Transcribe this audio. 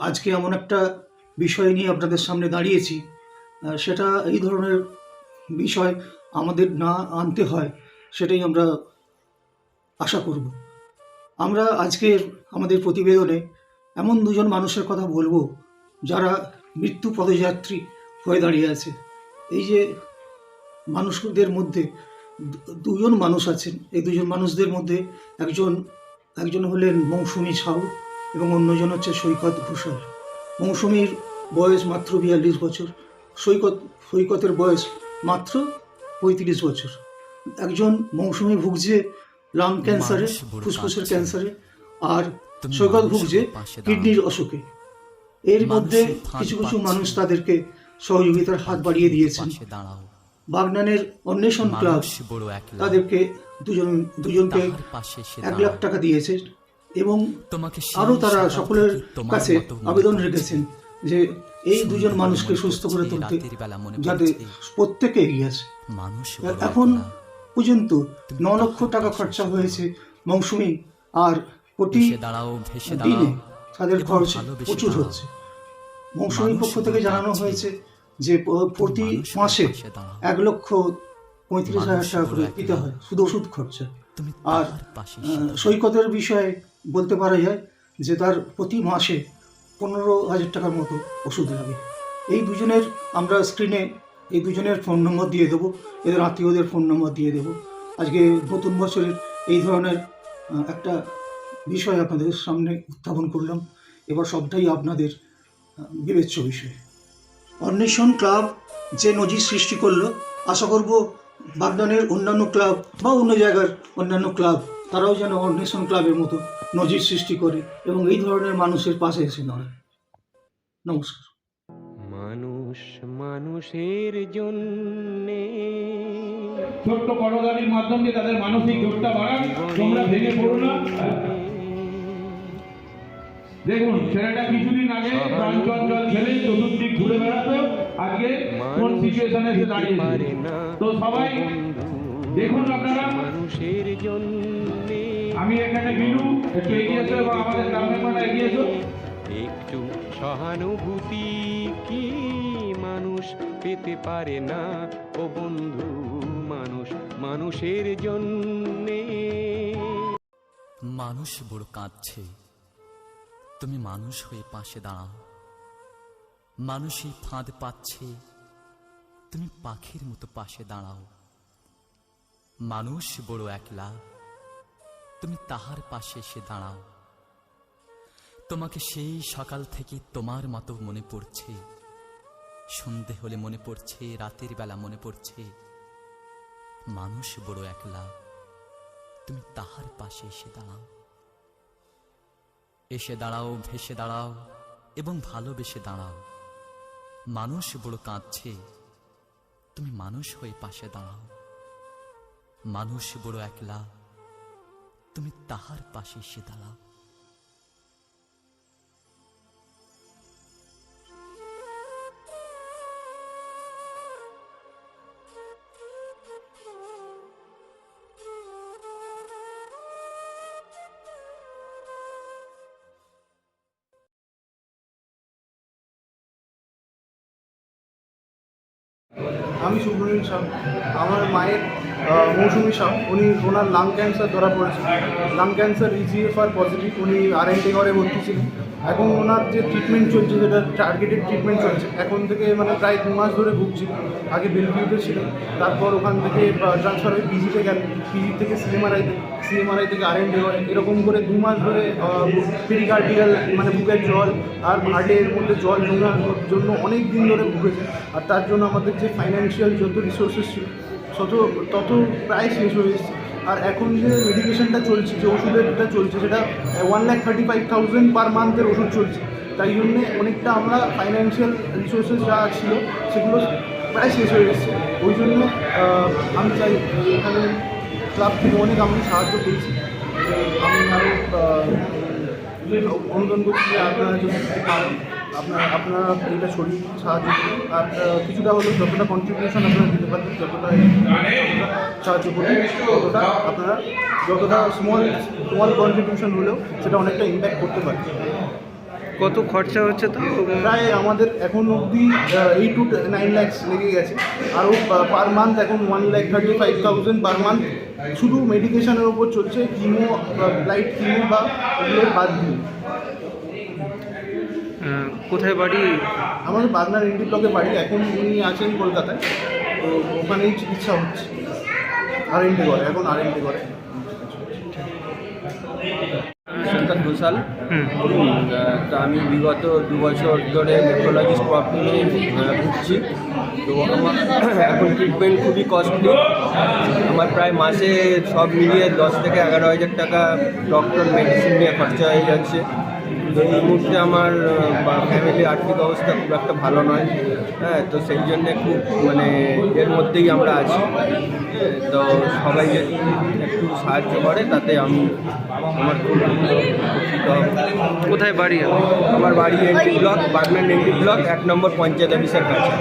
আজকে এমন একটা বিষয় নিয়ে আপনাদের সামনে দাঁড়িয়েছি। সেটা এই ধরনের বিষয় আমাদের না আনতে হয়, সেটাই আমরা আশা করব। আমরা আজকের আমাদের প্রতিবেদনে এমন দুজন মানুষের কথা বলব যারা মৃত্যু পদযাত্রী হয়ে দাঁড়িয়ে আছে। এই যে মানুষদের মধ্যে দুজন মানুষ আছেন, এই দুজন মানুষদের মধ্যে একজন একজন হলেন মৌসুমী সাউ এবং অন্যজন হচ্ছে সৈকত ঘোষাল। মৌসুমীর বয়স মাত্র বিয়াল্লিশ বছর। সৈকত সৈকতের বয়স মাত্র পঁয়ত্রিশ বছর। একজন মৌসুমী ভুগছে লাং ক্যান্সারে ফুসফুসের ক্যান্সারে আর সৈকত ভুগছে কিডনির অসুখে। এর মধ্যে কিছু কিছু মানুষ তাদেরকে সহযোগিতার হাত বাড়িয়ে দিয়েছেন। বাগনানের অন্বেষণ ক্লাব তাদেরকে দুজন দুজনকে এক লাখ টাকা দিয়েছে। এবং আরও তারা সকলের কাছে আবেদন রেখেছেন যে এই দুজন মানুষকে সুস্থ করে তুলতে যাতে। প্রত্যেকে এগিয়ে আসে। মানুষ এখন পর্যন্ত ন লক্ষ টাকা খরচা হয়েছে মৌসুমি আর প্রতি দিনে তাদের খরচ প্রচুর হচ্ছে। মৌসুমীর মানুষ পক্ষ থেকে জানানো হয়েছে যে প্রতি মাসে এক লক্ষ পঁয়ত্রিশ হাজার টাকা করে দিতে হয়। শুধু ওষুধ খরচা। আর। সৈকতের বিষয়ে বলতে পারা যায় যে তার প্রতি মাসে পনেরো হাজার টাকার মতো ওষুধ লাগে। এই দুজনের আমরা স্ক্রিনে এই দুজনের ফোন নম্বর দিয়ে দেবো, এদের আত্মীয়দের ফোন নম্বর দিয়ে দেবো। আজকে নতুন বছরের এই ধরনের একটা বিষয় আপনাদের সামনে উত্থাপন করলাম। এবার সবটাই আপনাদের বিবেচ্য বিষয়। অন্বেষণ ক্লাব যে নজির সৃষ্টি করল, আশা করব বাগদানের অন্যান্য ক্লাব বা অন্য জায়গার অন্যান্য ক্লাব তারাও যেন অন্বেষণ ক্লাবের মতো নজির সৃষ্টি করে এবং এই ধরনের মানুষের পাশে এসে দাঁড়ায়। নমস্কার। মানুষ মানুষের জন্যে ছোট্ট করদানির মাধ্যম দিয়ে তাদের মানসিক জোরটা বাড়ান তোমরা ভেঙে পড়ো না। দেখুন ছেলেটা কিছুদিন আগে প্রাণ চঞ্চল খেলে চতুর্দিক ঘুরে বেড়াতো আজকে কোন সিচুয়েশনে এসে দাঁড়িয়েছে? তো সবাই দেখুন আপনারা মানুষের জন্যে আমি এখানে বিলু একটু এগিয়ে এসো এবং আমাদের গ্রাম মেম্বাররা এগিয়ে এসো একটু সহানুভূতি কি মানুষ পেতে পারে না? ও বন্ধু মানুষ মানুষের জন্যে। মানুষ বড় কাঁদছে। তুমি মানুষ হয়ে পাশে দাঁড়াও। মানুষই ফাঁদ পাচ্ছে। তুমি পাখির মতো পাশে দাঁড়াও। মানুষ বড় একলা। তুমি তাহার পাশে এসে দাঁড়াও। তোমাকে সেই সকাল থেকে তোমার মতো মনে পড়ছে। সন্ধে হলে মনে পড়ছে, রাতের বেলা মনে পড়ছে। মানুষ বড় একলা। তুমি তাহার পাশে এসে দাঁড়াও। এসে দাঁড়াও, ভেসে দাঁড়াও এবং ভালোবেসে দাঁড়াও। মানুষ বড় কাঁদছে। তুমি মানুষ হয়ে পাশে দাঁড়াও। মানুষ বড় একলা। তুমি তাহার পাশে সে দাঁড়াও। আমি সুব্রনীল সাহ। আমার মায়ের মৌসুমী সাউ উনি, ওনার লাং ক্যান্সার ধরা পড়েছে। লাং ক্যান্সার ইজিএফআর পজিটিভ উনি আর এন ঘরে ভর্তি ছিলেন। এখন ওনার যে ট্রিটমেন্ট চলছে, যেটা টার্গেটেড ট্রিটমেন্ট চলছে, এখন থেকে মানে প্রায় দু মাস ধরে ভুগছিল আগে বেলভিউতে ছিল তারপর ওখান থেকে ট্রান্সফার হয়ে পিজিতে গেলেন। পিজি থেকে সিএমআরআইতে সিএমআরআই থেকে আর এন এরকম করে দু মাস ধরে পেরিকার্ডিয়াল মানে বুকের জল আর হার্টের মধ্যে জল জমার জন্য অনেক দিন ধরে ভুগেছে। আর তার জন্য আমাদের যে ফাইন্যান্সিয়াল যত রিসোর্সেস ছিল, তত তত প্রায় শেষ হয়ে এসেছে। আর এখন যে মেডিকেশনটা চলছে, যে ওষুধেরটা চলছে, সেটা one lakh thirty five thousand per মান্থের ওষুধ চলছে। তাই জন্যে অনেকটা আমরা ফাইন্যান্সিয়াল রিসোর্সেস যা ছিল, সেগুলো প্রায় শেষ হয়ে গেছে। ওই জন্য আমি চাই এখানে ক্লাব থেকে অনেক আমি সাহায্য পেয়েছি। আমি আরও অনুদান করছি আপনারা যদি পারেন। আপনারা আপনারা এটা শরীর সাহায্য করুন আর কিছুটা হলেও যতটা কন্ট্রিবিউশন আপনারা দিতে পারবেন যতটা সাহায্য করুন ততটা আপনারা যতটা স্মল স্মল কন্ট্রিবিউশন হলেও সেটা অনেকটা ইম্প্যাক্ট করতে পারে কত খরচা হচ্ছে তো? প্রায় আমাদের এখন অবধি এইট টু নাইন ল্যাক্স লেগে গেছে। আরও পার মান্থ এখন one lakh thirty five thousand per month শুধু মেডিকেশনের ওপর চলছে কিমো লাইট কিমো বা ওগুলোর বাদ দিয়ে। কোথায় বাড়ি? আমাদের বাগনার এনডি ব্লকে বাড়ি এখন উনি আছেন কলকাতায়। তো ওখানেই চিকিৎসা হচ্ছে। আর এনডি করে এখন আর এনডি করে। শঙ্কর ঘোষাল। তো আমি বিগত দু বছর ধরে নেফ্রোলজিস্ট প্রবলেমে ভুগছি। তো আমার এখন ট্রিটমেন্ট খুবই কস্টলি আমার প্রায় মাসে সব মিলিয়ে দশ থেকে এগারো হাজার টাকা ডক্টর মেডিসিন নিয়ে খরচা হয়ে যাচ্ছে। তো এই মুহূর্তে আমার ফ্যামিলির আর্থিক অবস্থা খুব একটা ভালো নয়। হ্যাঁ তো সেই জন্যে খুব মানে এর মধ্যেই আমরা আছি। তো সবাই যদি একটু সাহায্য করে তাতে আমি আমার খুব কোথায় বাড়ি? আমার বাড়ি এনটি ব্লক বাগনান এনটি ব্লক এক নম্বর পঞ্চায়েত অফিসের কাছে।